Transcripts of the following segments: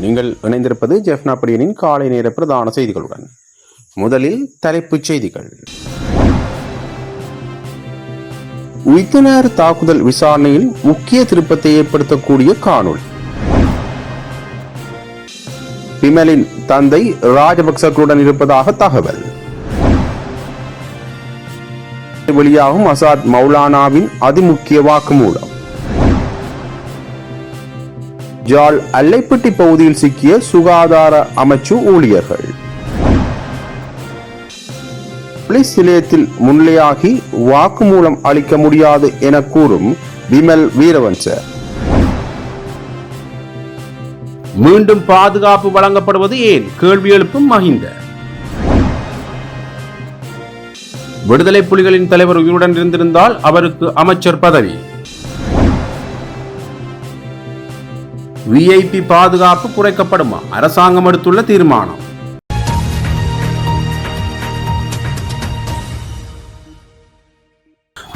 நீங்கள் இணைந்திருப்பது ஜெஃப்னாப்படியனின் காலை நேர பிரதான செய்திகளுடன். முதலில் தலைப்புச் செய்திகள். உயிர்த்தினர் தாக்குதல் விசாரணையில் முக்கிய திருப்பத்தை ஏற்படுத்தக்கூடிய காணொளி. பிமலின் தந்தை ராஜபக்சர்களுடன் இருப்பதாக தகவல். வெளியாகும் அசாத் மௌலானாவின் அதிமுக்கிய வாக்குமூலம். ஜால் அல்லைப்பட்டி பகுதியில் சிக்கிய சுகாதார அமைச்சு ஊழியர்கள். போலீஸ் நிலையத்தில் முன்னிலையாகி வாக்குமூலம் அளிக்க முடியாது என கூறும் விமல் வீரவன்ச. மீண்டும் பாதுகாப்பு வழங்கப்படுவது ஏன்? கேள்வி எழுப்பும் மஹிந்த. விடுதலை புலிகளின் தலைவர் உயிருடன் இருந்திருந்தால் அவருக்கு அமைச்சர் பதவி. விஐபி பாதுகாப்பு குறைக்கப்படுமா? அரசாங்கம் எடுத்துள்ள தீர்மானம்.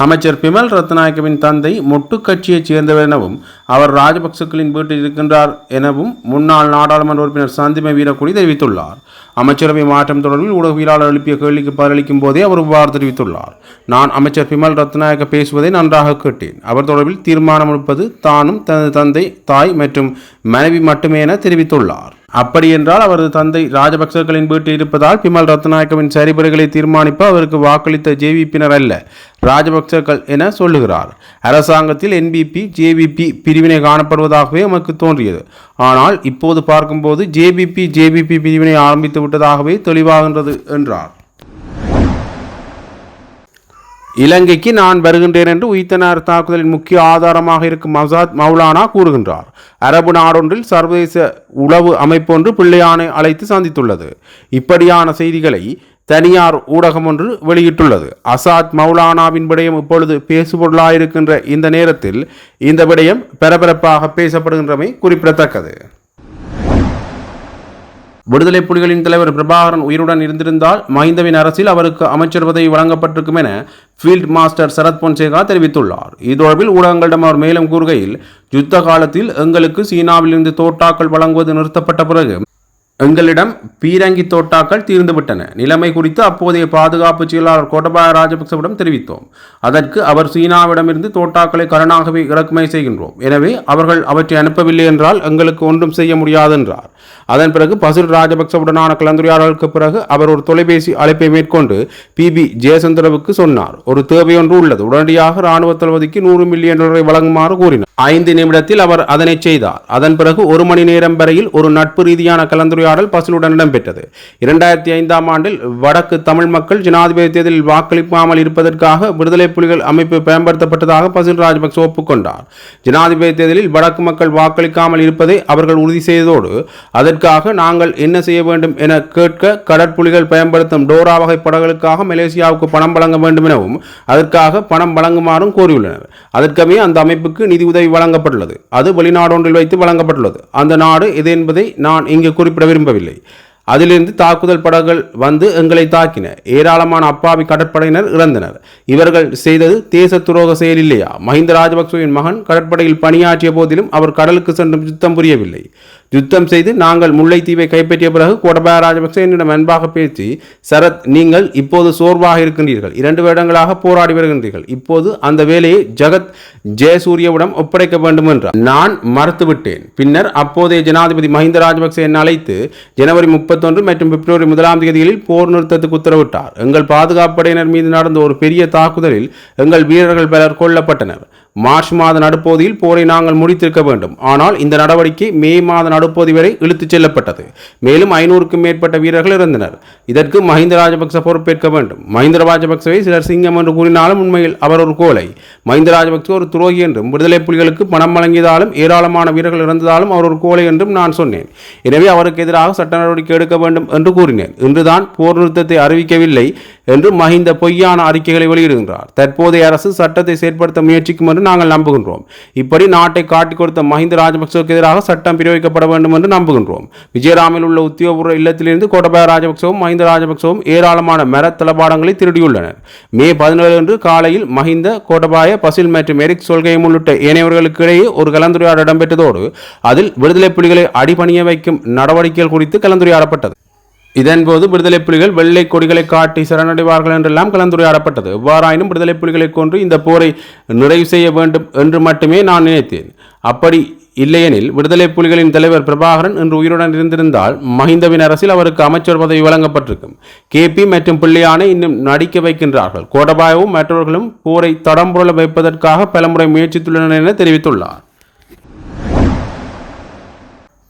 அமைச்சர் பிமல் ரத்நாயக்கவின் தந்தை மொட்டு கட்சியைச் சேர்ந்தவர் எனவும் அவர் ராஜபக்சக்களின் வீட்டில் இருக்கின்றார் எனவும் முன்னாள் நாடாளுமன்ற உறுப்பினர் சந்திம வீரக்குடி தெரிவித்துள்ளார். அமைச்சரவை மாற்றம் தொடர்பில் ஊடகவியலாளர் எழுப்பிய கேள்விக்கு பதிலளிக்கும் போதே அவர் இவ்வாறு தெரிவித்துள்ளார். நான் அமைச்சர் பிமல் ரத்நாயக்க பேசுவதை நன்றாக கேட்டேன். அவர் தொடர்பில் தீர்மானம் எடுப்பது தானும் தனது தந்தை தாய் மற்றும் மனைவி மட்டுமே என தெரிவித்துள்ளார். அப்படியென்றால் அவரது தந்தை ராஜபக்சர்களின் வீட்டில் இருப்பதால் பிமல் ரத்நாயக்கவின் சரிபடுகளை தீர்மானிப்ப அவருக்கு வாக்களித்த ஜேவிபியினர் அல்ல ராஜபக்சர்கள் என சொல்லுகிறார். அரசாங்கத்தில் என்பிபி ஜேவிபி பிரிவினை காணப்படுவதாகவே நமக்கு தோன்றியது. ஆனால் இப்போது பார்க்கும்போது ஜேபிபி ஜேபிபி பிரிவினை ஆரம்பித்து விட்டதாகவே தெளிவாகின்றது என்றார். இலங்கைக்கு நான் வருகின்றேன் என்று உயிர்த்தனார் தாக்குதலின் முக்கிய ஆதாரமாக இருக்கும் மசாத் மௌலானா கூறுகின்றார். அரபு நாடொன்றில் சர்வதேச உளவு அமைப்பொன்று பிள்ளையானை அழைத்து சந்தித்துள்ளது. இப்படியான செய்திகளை தனியார் ஊடகம் ஒன்று வெளியிட்டுள்ளது. அசாத் மௌலானாவின் விடயம் இப்பொழுது பேசுபொருளாயிருக்கின்ற இந்த நேரத்தில் இந்த விடயம் பரபரப்பாக பேசப்படுகின்றமை குறிப்பிடத்தக்கது. விடுதலை புலிகளின் தலைவர் பிரபாகரன் உயிருடன் இருந்திருந்தால் மஹிந்தவின் அரசில் அவருக்கு அமைச்சர் பதவி வழங்கப்பட்டிருக்கும் என ஃபீல்ட் மாஸ்டர் சரத் பொன்சேகா தெரிவித்துள்ளார். இது தொடர்பில் ஊடகங்களிடம் அவர் மேலும் கூறுகையில் யுத்த காலத்தில் எங்களுக்கு சீனாவிலிருந்து தோட்டாக்கள் வழங்குவது நிறுத்தப்பட்ட பிறகு எங்களிடம் பீரங்கி தோட்டாக்கள் தீர்ந்துவிட்டன. நிலைமை குறித்து அப்போதைய பாதுகாப்பு செயலாளர் கோட்டபாய ராஜபக்சவிடம் தெரிவித்தோம். அதற்கு அவர் சீனாவிடமிருந்து தோட்டாக்களை கடனாகவே இறக்குமதி செய்கின்றோம். எனவே அவர்கள் அவற்றை அனுப்பவில்லை என்றால் எங்களுக்கு ஒன்றும் செய்ய முடியாது என்றார். அதன் பிறகு பசுல் ராஜபக்சவுடனான கலந்துரையாடலுக்கு பிறகு அவர் ஒரு தொலைபேசி அழைப்பை மேற்கொண்டு பி. பி. ஜெயசந்திரவுக்கு சொன்னார். ஒரு தேவை உள்ளது. உடனடியாக இராணுவ தளபதிக்கு நூறு மில்லியன் டாலரை வழங்குமாறு கூறினார். ஐந்து நிமிடத்தில் அவர் அதனை செய்தார். அதன் பிறகு ஒரு மணி நேரம் வரையில் ஒரு நட்பு ரீதியான கலந்துரையாடல் பசுலுடன் இடம்பெற்றது இரண்டாயிரத்தி ஐந்தாம் ஆண்டில் வடக்கு தமிழ் மக்கள் ஜனாதிபதி தேர்தலில் வாக்களிக்காமல் இருப்பதற்காக விடுதலை புலிகள் அமைப்பு பயன்படுத்தப்பட்டதாக பசுல் ராஜபக்ச ஒப்புக்கொண்டார். ஜனாதிபதி தேர்தலில் வடக்கு மக்கள் வாக்களிக்காமல் இருப்பதை அவர்கள் உறுதி செய்ததோடு அதற்காக நாங்கள் என்ன செய்ய வேண்டும் என கேட்க கடற்புலிகள் பயன்படுத்தும் டோரா வகை படகுகளுக்காக மலேசியாவுக்கு பணம் வழங்க வேண்டும் எனவும் அதற்காக பணம் வழங்குமாறும் கோரியுள்ளனர். அதற்கமே அந்த அமைப்புக்கு நிதி உதவி வழங்கப்பட்டுள்ளது. அது வெளிநாடொன்றில் வைத்து வழங்கப்பட்டுள்ளது. அந்த நாடு எது என்பதை நான் இங்கு குறிப்பிட விரும்பவில்லை. அதிலிருந்து தாக்குதல் படகுகள் வந்து எங்களை தாக்கின. ஏராளமான அப்பாவி கடற்படையினர் இறந்தனர். இவர்கள் செய்தது தேச துரோக செயல் இல்லையா? மஹிந்த ராஜபக்சவின் மகன் கடற்படையில் பணியாற்றிய போதிலும் அவர் கடலுக்கு சென்று யுத்தம் புரியவில்லை. யுத்தம் செய்து நாங்கள் முல்லைத்தீவை கைப்பற்றிய பிறகு கோடபாய ராஜபக்சே என்னிடம் அன்பாக பேசி சரத் நீங்கள் இப்போது சோர்வாக இருக்கின்றீர்கள். இரண்டு வருடங்களாக போராடி வருகின்றீர்கள். இப்போது அந்த வேலையை ஜகத் ஜெயசூரியவிடம் ஒப்படைக்க வேண்டும் என்றார். நான் மறுத்துவிட்டேன். பின்னர் அப்போதைய ஜனாதிபதி மஹிந்த ராஜபக்சே என்னை அழைத்து ஜனவரி முப்பத்தொன்று மற்றும் பிப்ரவரி முதலாம் தேதிகளில் போர் நிறுத்தத்துக்கு உத்தரவிட்டார். எங்கள் பாதுகாப்பு படையினர் மீது நடந்த ஒரு பெரிய தாக்குதலில் எங்கள் வீரர்கள் பலர் கொல்லப்பட்டனர். மார்ச் மாத நடுப்பகுதியில் போரை நாங்கள் முடித்திருக்க வேண்டும். ஆனால் இந்த நடவடிக்கை மே மாத நடுப்பகுதி வரை இழுத்துச் செல்லப்பட்டது. மேலும் ஐநூறுக்கும் மேற்பட்ட வீரர்கள் இருந்தனர் இதற்கு மஹிந்த ராஜபக்ச பொறுப்பேற்க வேண்டும். மஹிந்த ராஜபக்சவை சிலர் சிங்கம் என்று கூறினாலும் உண்மையில் அவர் ஒரு கோலை மஹிந்த ராஜபக்ச ஒரு துரோகி என்றும் விடுதலை புலிகளுக்கு பணம் வழங்கியதாலும் ஏராளமான வீரர்கள் இறந்ததாலும் அவர் ஒரு கோலை என்றும் நான் சொன்னேன். எனவே அவருக்கு எதிராக சட்ட நடவடிக்கை எடுக்க வேண்டும் என்று கூறினேன். இன்றுதான் போர் நிறுத்தத்தை அறிவிக்கவில்லை என்று மஹிந்த பொய்யான அறிக்கைகளை வெளியிடுகின்றார். தற்போதைய அரசு சட்டத்தை செயற்படுத்த முயற்சிக்கும் என்று என்று நாங்கள் நம்புகின்றோம். இப்படி நாட்டை காட்டிக் கொடுத்த மஹிந்த ராஜபக்சவுக்கு எதிராக சட்டம் பிரயோகிக்கப்பட வேண்டும் என்று நம்புகின்றோம். விஜயராமில் உள்ள உத்தியோகபூர்வ இல்லத்திலிருந்து கோட்டபாய ராஜபக்சவும் மஹிந்த ராஜபக்சவும் ஏராளமான மர தளபாடங்களை திருடியுள்ளனர். மே பதினேழு அன்று காலையில் மஹிந்த கோட்டபாய பசில் மற்றும் எரிக் சொல்கை உள்ளிட்ட ஏனையவர்களுக்கு இடையே ஒரு கலந்துரையாடல் இடம்பெற்றதோடு அதில் விடுதலை புலிகளை அடிபணிய வைக்கும் நடவடிக்கைகள் குறித்து கலந்துரையாடப்பட்டது. இதன்போது விடுதலை புலிகள் வெள்ளை கொடிகளை காட்டி சரணடைவார்கள் என்றெல்லாம் கலந்துரையாடப்பட்டது. எவ்வாறாயினும் விடுதலை புலிகளை கொன்று இந்த போரை நிறைவு செய்ய வேண்டும் என்று மட்டுமே நான் நினைத்தேன். அப்படி இல்லையெனில் விடுதலை புலிகளின் தலைவர் பிரபாகரன் இன்று உயிருடன் இருந்திருந்தால் மஹிந்தவின் அரசில் அவருக்கு அமைச்சர் பதவி வழங்கப்பட்டிருக்கும். கேபி மற்றும் பிள்ளையானை இன்னும் நடிக்க வைக்கின்றார்கள். கோடபாயவும் மற்றவர்களும் போரை தடம்புரள வைப்பதற்காக பலமுறை முயற்சித்துள்ளனர் என தெரிவித்துள்ளார்.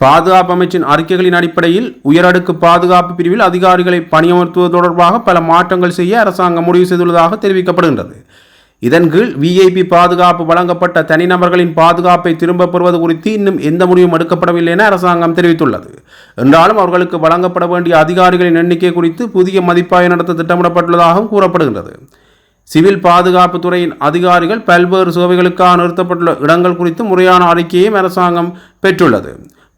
பாதுகாப்பு அமைச்சின் அறிக்கைகளின் அடிப்படையில் உயரடுக்கு பாதுகாப்பு பிரிவில் அதிகாரிகளை பணியமர்த்துவது தொடர்பாக பல மாற்றங்கள் செய்ய அரசாங்கம் முடிவு செய்துள்ளதாக தெரிவிக்கப்படுகின்றது. இதன் கீழ் விஐபி பாதுகாப்பு வழங்கப்பட்ட தனிநபர்களின் பாதுகாப்பை திரும்பப் பெறுவது குறித்து இன்னும் எந்த முடிவும் எடுக்கப்படவில்லை என அரசாங்கம் தெரிவித்துள்ளது. என்றாலும் அவர்களுக்கு வழங்கப்பட வேண்டிய அதிகாரிகளின் எண்ணிக்கை குறித்து புதிய மதிப்பாய்வு நடத்த திட்டமிடப்பட்டுள்ளதாகவும் கூறப்படுகின்றது. சிவில் பாதுகாப்பு துறையின் அதிகாரிகள் பல்வேறு சேவைகளுக்காக நிறுத்தப்பட்டுள்ள இடங்கள் குறித்து முறையான அறிக்கையையும் அரசாங்கம் பெற்றுள்ளது.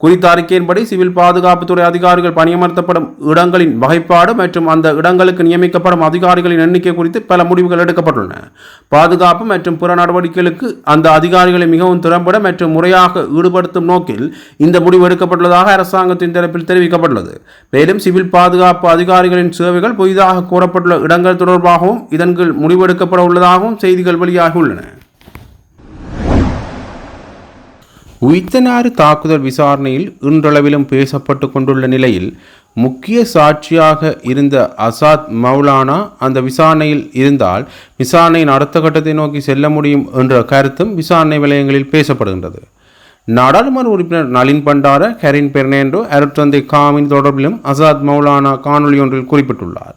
குறித்த அறிக்கையின்படி சிவில் பாதுகாப்புத்துறை அதிகாரிகள் பணியமர்த்தப்படும் இடங்களின் வகைப்பாடு மற்றும் அந்த இடங்களுக்கு நியமிக்கப்படும் அதிகாரிகளின் எண்ணிக்கை குறித்து பல முடிவுகள் எடுக்கப்பட்டுள்ளன. பாதுகாப்பு மற்றும் பிற நடவடிக்கைகளுக்கு அந்த அதிகாரிகளை மிகவும் திறம்பட மற்றும் முறையாக ஈடுபடுத்தும் நோக்கில் இந்த முடிவு எடுக்கப்பட்டுள்ளதாக அரசாங்கத்தின் தரப்பில் தெரிவிக்கப்பட்டுள்ளது. மேலும் சிவில் பாதுகாப்பு அதிகாரிகளின் சேவைகள் புதிதாக கூறப்பட்டுள்ள இடங்கள் தொடர்பாகவும் இதன் கீழ் முடிவெடுக்கப்பட உள்ளதாகவும் செய்திகள் வெளியாகியுள்ளன. உயிர்த்தனாறு தாக்குதல் விசாரணையில் இன்றளவிலும் பேசப்பட்டு கொண்டுள்ள நிலையில் முக்கிய சாட்சியாக இருந்த அசாத் மௌலானா அந்த விசாரணையில் இருந்தால் விசாரணையின் அடுத்த கட்டத்தை நோக்கி செல்ல முடியும் என்ற கருத்தும் விசாரணை வலயங்களில் பேசப்படுகின்றது. நாடாளுமன்ற உறுப்பினர் நளின் பண்டார கரின் பெர்னேண்டோ அருட்தந்தை காமின் தொடர்பிலும் அசாத் மௌலானா காணொலி ஒன்றில் குறிப்பிட்டுள்ளார்.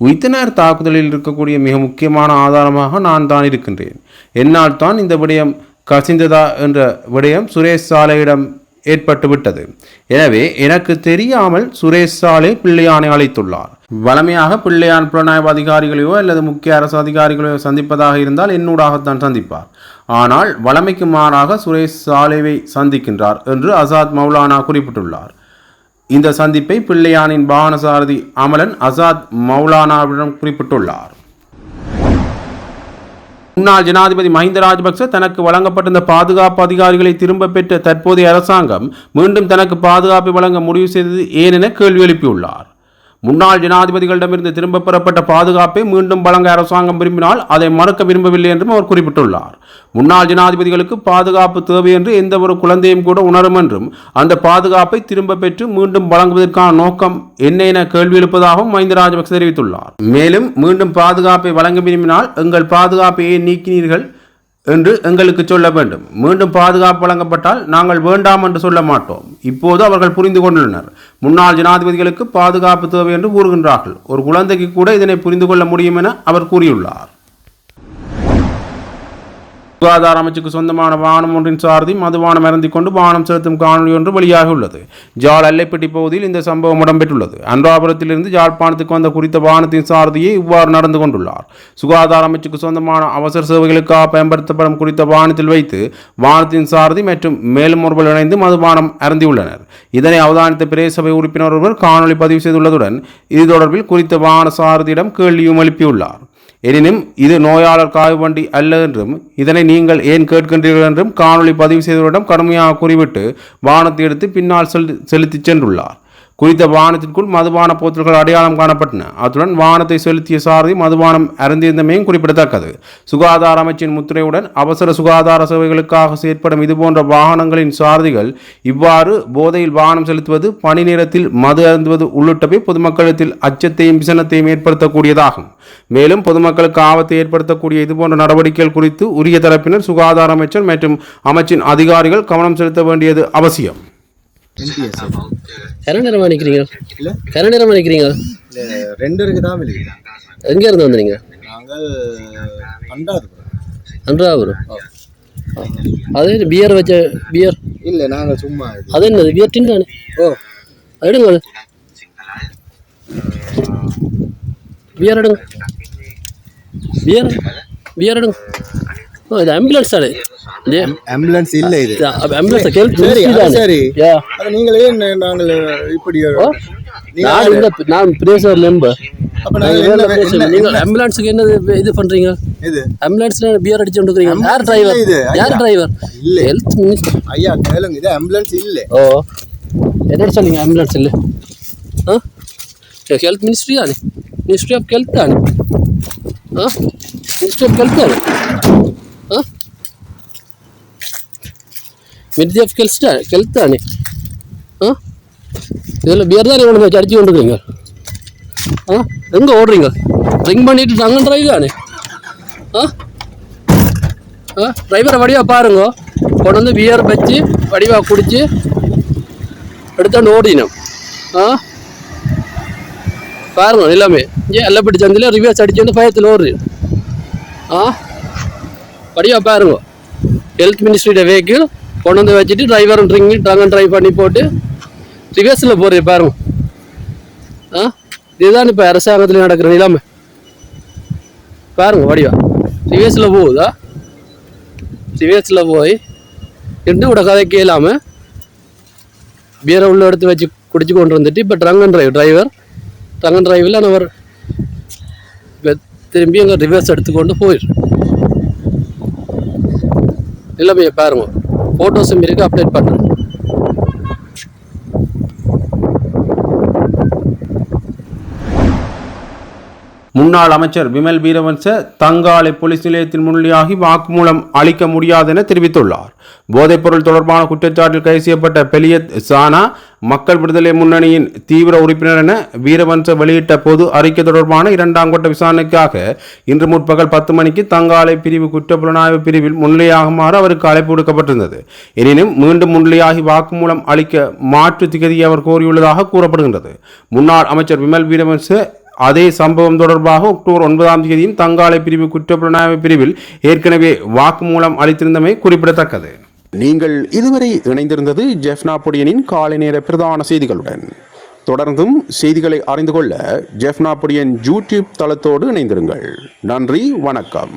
உயிர்த்தனார் தாக்குதலில் இருக்கக்கூடிய மிக முக்கியமான ஆதாரமாக நான் தான் இருக்கின்றேன். என்னால் தான் இந்த விடயம் கசிந்ததா என்ற விடயம் சுரேஷ் சாலையிடம் ஏற்பட்டு விட்டது எனவே எனக்கு தெரியாமல் சுரேஷ் சாலை பிள்ளையானை அழைத்துள்ளார். வளமையாக பிள்ளையான் புலனாய்வு அதிகாரிகளையோ அல்லது முக்கிய அரசு அதிகாரிகளையோ சந்திப்பதாக இருந்தால் என்னூடாகத்தான் சந்திப்பார். ஆனால் வளமைக்கு மாறாக சுரேஷ் சாலைவை சந்திக்கின்றார் என்று அசாத் மௌலானா குறிப்பிட்டுள்ளார். இந்த சந்திப்பை பிள்ளையானின் வாகனசாரதி அமலன் அசாத் மௌலானாவிடம் குறிப்பிட்டுள்ளார். முன்னாள் ஜனாதிபதி மஹிந்த ராஜபக்ச தனக்கு வழங்கப்பட்டிருந்த பாதுகாப்பு அதிகாரிகளை திரும்ப பெற்ற தற்போதைய அரசாங்கம் மீண்டும் தனக்கு பாதுகாப்பை வழங்க முடிவு செய்தது ஏனென கேள்வி எழுப்பியுள்ளார். முன்னாள் ஜனாதிபதிகளிடமிருந்து திரும்பப் பெறப்பட்ட பாதுகாப்பை மீண்டும் வழங்க அரசாங்கம் விரும்பினால் அதை மறுக்க விரும்பவில்லை என்றும் அவர் குறிப்பிட்டுள்ளார். முன்னாள் ஜனாதிபதிகளுக்கு பாதுகாப்பு தேவை என்று எந்த ஒரு குழந்தையும் கூட உணரும் என்றும் அந்த பாதுகாப்பை திரும்ப பெற்று மீண்டும் வழங்குவதற்கான நோக்கம் என்ன என கேள்வி எழுப்பதாகவும் மஹிந்த ராஜபக்சே தெரிவித்துள்ளார். மேலும் மீண்டும் பாதுகாப்பை வழங்க விரும்பினால் எங்கள் பாதுகாப்பையே நீக்கினீர்கள். என்று எங்களுக்கு சொல்ல வேண்டும். மீண்டும் பாதுகாப்பு வழங்கப்பட்டால் நாங்கள் வேண்டாம் என்று சொல்ல மாட்டோம். இப்போது அவர்கள் புரிந்து கொண்டுள்ளனர். முன்னாள் ஜனாதிபதிகளுக்கு பாதுகாப்பு தேவை என்று கூறுகின்றார்கள். ஒரு குழந்தைக்கு கூட இதனை புரிந்து கொள்ள முடியும் என அவர் கூறியுள்ளார். சுகாதார அமைச்சுக்கு சொந்தமான வாகனம் ஒன்றின் சாரதி மதுபானம் இறந்தி கொண்டு வாகனம் செலுத்தும் காணொலி ஒன்று வெளியாகியுள்ளது ஜால் அல்லைப்பட்டி பகுதியில் இந்த சம்பவம் இடம்பெற்றுள்ளது. அன்றாபுரத்திலிருந்து யாழ்ப்பாணத்துக்கு வந்த குறித்த வாகனத்தின் சாரதியை இவ்வாறு நடந்து கொண்டுள்ளார். சுகாதார அமைச்சுக்கு சொந்தமான அவசர சேவைகளுக்காக பயன்படுத்தப்படும் குறித்த வாகனத்தில் வைத்து வாகனத்தின் சாரதி மற்றும் மேலும் ஒருவர் இணைந்து மதுபானம் அருந்தியுள்ளனர். இதனை அவதானித்த பிரேசபை உறுப்பினர் ஒருவர் காணொலி பதிவு செய்துள்ளதுடன் இது தொடர்பில் குறித்த வாகன சாரதியிடம் கேள்வியும் எழுப்பியுள்ளார். எனினும் இது நோயாளர் காய்வண்டி வண்டி அல்ல என்றும் இதனை நீங்கள் ஏன் கேட்கின்றீர்கள் என்றும் காணொளி பதிவு செய்தவரிடம் கடுமையாக குறிவிட்டு வானத்தை எடுத்து பின்னால் செலுத்தி செலுத்திச் சென்றுள்ளார். குறித்த வாகனத்திற்குள் மதுபான போத்தல்கள் அடையாளம் காணப்பட்டன. அத்துடன் வாகனத்தை செலுத்திய சாரதி மதுபானம் அறிந்திருந்தமையும் குறிப்பிடத்தக்கது. சுகாதார அமைச்சின் முத்திரையுடன் அவசர சுகாதார சேவைகளுக்காக செயற்படும் இதுபோன்ற வாகனங்களின் சாரதிகள் இவ்வாறு போதையில் வாகனம் செலுத்துவது பணி நேரத்தில் மது அருந்துவது உள்ளிட்டவை பொதுமக்களிடத்தில் அச்சத்தையும் விசனத்தையும் ஏற்படுத்தக்கூடியதாகும். மேலும் பொதுமக்களுக்கு ஆபத்தை ஏற்படுத்தக்கூடிய இதுபோன்ற நடவடிக்கைகள் குறித்து உரிய தரப்பினர் சுகாதார அமைச்சர் மற்றும் அமைச்சின் அதிகாரிகள் கவனம் செலுத்த வேண்டியது அவசியம். கரை நேரமா நிற்கிறீங்க இல்ல? கரை நேரமா நிற்கிறீங்க ரெண்டருக்கு தான் எங்க இருந்து வந்தீங்க? நாங்கள் பண்டாது அன்றாபுரம் அது பியர் வச்ச பியர் இல்லை நாங்கள் சும்மா அது என்னது பியர் டின் தானே? ஓ. அது எடுங்க அது. பியர் எடுங்க. பியர் பியர் எடுங்க. ஓ இது ஆம்புலன்ஸ் தானே? ஆம்புலன்ஸ் இல்ல இது. ஆம்புலன்ஸ் கேள்வி சரி யா. அது நீங்களே என்ன- நாங்கள் இப்படி நான் இந்த நான் பிரேசர் மெம்பர் அப்ப நாங்க என்ன என்ன- நீங்கள் ஆம்புலன்ஸுக்கு என்ன இது- பண்றீங்க? இது. ஆம்புலன்ஸ்ல பியர் அடிச்சு கொண்டிருக்கீங்க யார் டிரைவர் யார். டிரைவர் இல்ல. ஹெல்த் மினிஸ்டர் ஐயா கேளுங்க. இது ஆம்புலன்ஸ் இல்ல. ஓ. என்னோட சொன்னீங்க ஆம்புலன்ஸ் இல்லை? ஆ? ஹெல்த் மினிஸ்ட்ரி தானே? மினிஸ்ட்ரி ஆஃப் ஹெல்த் தானே? ஆ? மினிஸ்ட்ரி ஆஃப் ஹெல்த் தானே? மினிஸ்ட்ரி கெல்ஸ்டா கெல்த்தானே ஆ இதில் பியர் தானே கொண்டு போய் அடிச்சு கொண்டு ஆ எங்கே ஓடுறீங்க ட்ரிங்க் பண்ணிட்டு தாங்க டிரைவ் தானே ஆ ஆ டிரைவரை வடிவாக பாருங்க கொண்டு வந்து பியர் வச்சு வடிவாக குடிச்சு எடுத்தாண்டு ஓடினோம் ஆ பாருங்க எல்லாமே ஏன் எல்லாம் எல்லப்பட்டி சந்தில் ரிவர்ஸ் அடிச்சு வந்து பயத்தில் ஓடுது ஆ வடிவாக பாருங்க ஹெல்த் மினிஸ்ட்ரியோட வெஹிக்கிள் கொண்டு வந்து வச்சுட்டு டிரைவரும் ட்ரிங்க் ட்ரங்க் அண்ட் ட்ரைவ் பண்ணி போட்டு ரிவர்ஸில் போடுறது பாருங்க. ஆ? இதுதான் இப்போ அரசாங்கத்தில் நடக்கிற நிலைமை. பாருங்க வடிவா ரிவர்ஸில் போகுதா? ரிவர்ஸில் போய் ரெண்டு கூட கதை கேளாமல் பீரை உள்ள எடுத்து வச்சு குடிச்சு கொண்டு வந்துட்டு இப்போ drunk and drive driver drunk and டிரைவில் அவர் இப்போ திரும்பி அங்கே ரிவர்ஸ் எடுத்துக்கொண்டு இல்லை நிலைமையை பாருங்க. ஃபோட்டோஸும் இருக்குது அப்டேட் பண்ணுறேன் முன்னாள் அமைச்சர் விமல் வீரவன்ச தங்காலை போலீஸ் நிலையத்தில் முன்னிலையாகி வாக்குமூலம் அளிக்க முடியாது என தெரிவித்துள்ளார் போதைப்பொருள் தொடர்பான குற்றச்சாட்டில் கைது செய்யப்பட்ட பெலியத் சானா மக்கள் விடுதலை முன்னணியின் தீவிர உறுப்பினர் என வீரவன்ச வெளியிட்ட பொது அறிக்கை தொடர்பான இரண்டாம் கட்ட விசாரணைக்காக இன்று முற்பகல் பத்து மணிக்கு தங்காலை பிரிவு குற்றப்புலனாய்வு பிரிவில் முன்னிலையாகுமாறு அவருக்கு அழைப்பு விடுக்கப்பட்டிருந்தது. எனினும் மீண்டும் முன்னிலையாகி வாக்குமூலம் அளிக்க மாற்று திகதியை அவர் கோரியுள்ளதாக கூறப்படுகின்றது. முன்னாள் அமைச்சர் விமல் வீரவன்ச அதே சம்பவம் தொடர்பாக அக்டோபர் ஒன்பதாம் தேதியும் தங்காலை பிரிவு குற்றப்புலனாய்வு பிரிவில் ஏற்கனவே வாக்குமூலம் அளித்திருந்தமை குறிப்பிடத்தக்கது. நீங்கள் இதுவரை இணைந்திருந்தது ஜெஃப்னா பொடியனின் காலை நேர பிரதான செய்திகளுடன். தொடர்ந்தும் செய்திகளை அறிந்து கொள்ள ஜெஃப்னா பொடியன் யூடியூப் தளத்தோடு இணைந்திருங்கள். நன்றி வணக்கம்.